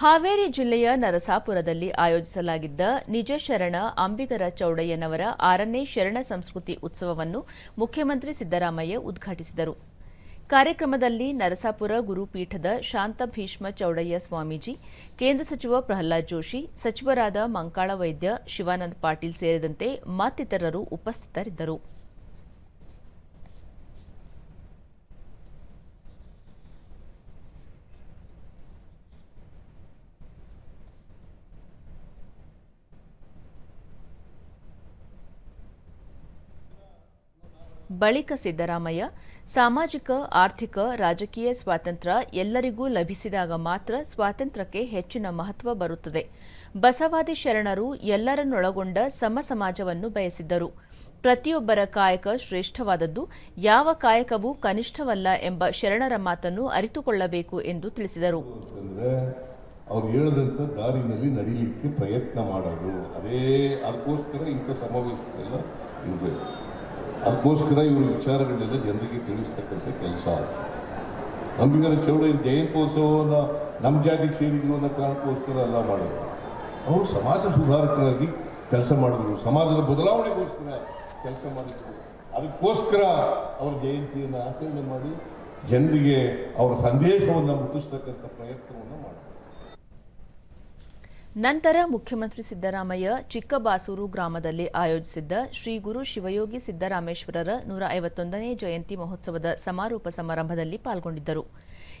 ಹಾವೇರಿ ಜಿಲ್ಲೆಯ ನರಸಾಪುರದಲ್ಲಿ ಆಯೋಜಿಸಲಾಗಿದ್ದ ನಿಜಶರಣ ಅಂಬಿಗರ ಚೌಡಯ್ಯನವರ ಆರನೇ ಶರಣ ಸಂಸ್ಕೃತಿ ಉತ್ಸವವನ್ನು ಮುಖ್ಯಮಂತ್ರಿ ಸಿದ್ದರಾಮಯ್ಯ ಉದ್ಘಾಟಿಸಿದರು. ಕಾರ್ಯಕ್ರಮದಲ್ಲಿ ನರಸಾಪುರ ಗುರುಪೀಠದ ಶಾಂತ ಭೀಷ್ಮ ಚೌಡಯ್ಯ ಸ್ವಾಮೀಜಿ, ಕೇಂದ್ರ ಸಚಿವ ಪ್ರಹ್ಲಾದ್ ಜೋಶಿ, ಸಚಿವರಾದ ಮಂಕಾಳ ವೈದ್ಯ ಶಿವಾನಂದ ಪಾಟೀಲ್ ಸೇರಿದಂತೆ ಮತ್ತಿತರರು ಉಪಸ್ಥಿತರಿದ್ದರು. ಬಳಿಕ ಸಿದ್ದರಾಮಯ್ಯ, ಸಾಮಾಜಿಕ, ಆರ್ಥಿಕ, ರಾಜಕೀಯ ಸ್ವಾತಂತ್ರ್ಯ ಎಲ್ಲರಿಗೂ ಲಭಿಸಿದಾಗ ಮಾತ್ರ ಸ್ವಾತಂತ್ರ್ಯಕ್ಕೆ ಹೆಚ್ಚಿನ ಮಹತ್ವ ಬರುತ್ತದೆ. ಬಸವಾದಿ ಶರಣರು ಎಲ್ಲರನ್ನೊಳಗೊಂಡ ಸಮ ಸಮಾಜವನ್ನು ಬಯಸಿದ್ದರು. ಪ್ರತಿಯೊಬ್ಬರ ಕಾಯಕ ಶ್ರೇಷ್ಠವಾದದ್ದು, ಯಾವ ಕಾಯಕವೂ ಕನಿಷ್ಠವಲ್ಲ ಎಂಬ ಶರಣರ ಮಾತನ್ನು ಅರಿತುಕೊಳ್ಳಬೇಕು ಎಂದು ತಿಳಿಸಿದರು. ಅವ್ರು ಹೇಳಿದಂಥ ದಾರಿನಲ್ಲಿ ನಡೀಲಿಕ್ಕೆ ಪ್ರಯತ್ನ ಮಾಡೋದು. ಅದೇ ಅದಕ್ಕೋಸ್ಕರ ಇಂಥ ಸಮಾವೇಶಗಳೆಲ್ಲ ಇರಬೇಕು. ಅದಕ್ಕೋಸ್ಕರ ಇವರು ವಿಚಾರಗಳನ್ನೆಲ್ಲ ಜನರಿಗೆ ತಿಳಿಸ್ತಕ್ಕಂಥ ಕೆಲಸ ಅಂಬಿಗರ ಚೌಡ ಜಯಂತ್ಯೋತ್ಸವವನ್ನು ನಮ್ಮ ಜಾತಿ ಸೇರಿದ್ರು ಅನ್ನೋ ಕಾರಣಕ್ಕೋಸ್ಕರ ಎಲ್ಲ ಮಾಡೋದು ಅವರು ಸಮಾಜ ಸುಧಾರಕರಾಗಿ ಕೆಲಸ ಮಾಡಿದ್ರು. ಸಮಾಜದ ಬದಲಾವಣೆಗೋಸ್ಕರ ಕೆಲಸ ಮಾಡಿದ್ರು. ಅದಕ್ಕೋಸ್ಕರ ಅವರ ಜಯಂತಿಯನ್ನು ಆಚರಣೆ ಮಾಡಿ ಜನರಿಗೆ ಅವರ ಸಂದೇಶವನ್ನು ಮುಟ್ಟಿಸ್ತಕ್ಕಂಥ ಪ್ರಯತ್ನವನ್ನು ಮಾಡಿದ್ರು. ನಂತರ ಮುಖ್ಯಮಂತ್ರಿ ಸಿದ್ದರಾಮಯ್ಯ ಚಿಕ್ಕಬಾಸೂರು ಗ್ರಾಮದಲ್ಲಿ ಆಯೋಜಿಸಿದ್ದ ಶ್ರೀ ಗುರು ಶಿವಯೋಗಿ ಸಿದ್ದರಾಮೇಶ್ವರರ ನೂರ ಐವತ್ತೊಂದನೇ ಜಯಂತಿ ಮಹೋತ್ಸವದ ಸಮಾರೋಪ ಸಮಾರಂಭದಲ್ಲಿ ಪಾಲ್ಗೊಂಡಿದ್ದರು.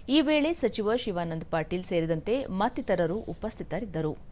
ಈ ವೇಳೆ ಸಚಿವ ಶಿವಾನಂದ ಪಾಟೀಲ್ ಸೇರಿದಂತೆ ಮತ್ತಿತರರು ಉಪಸ್ಥಿತರಿದ್ದರು.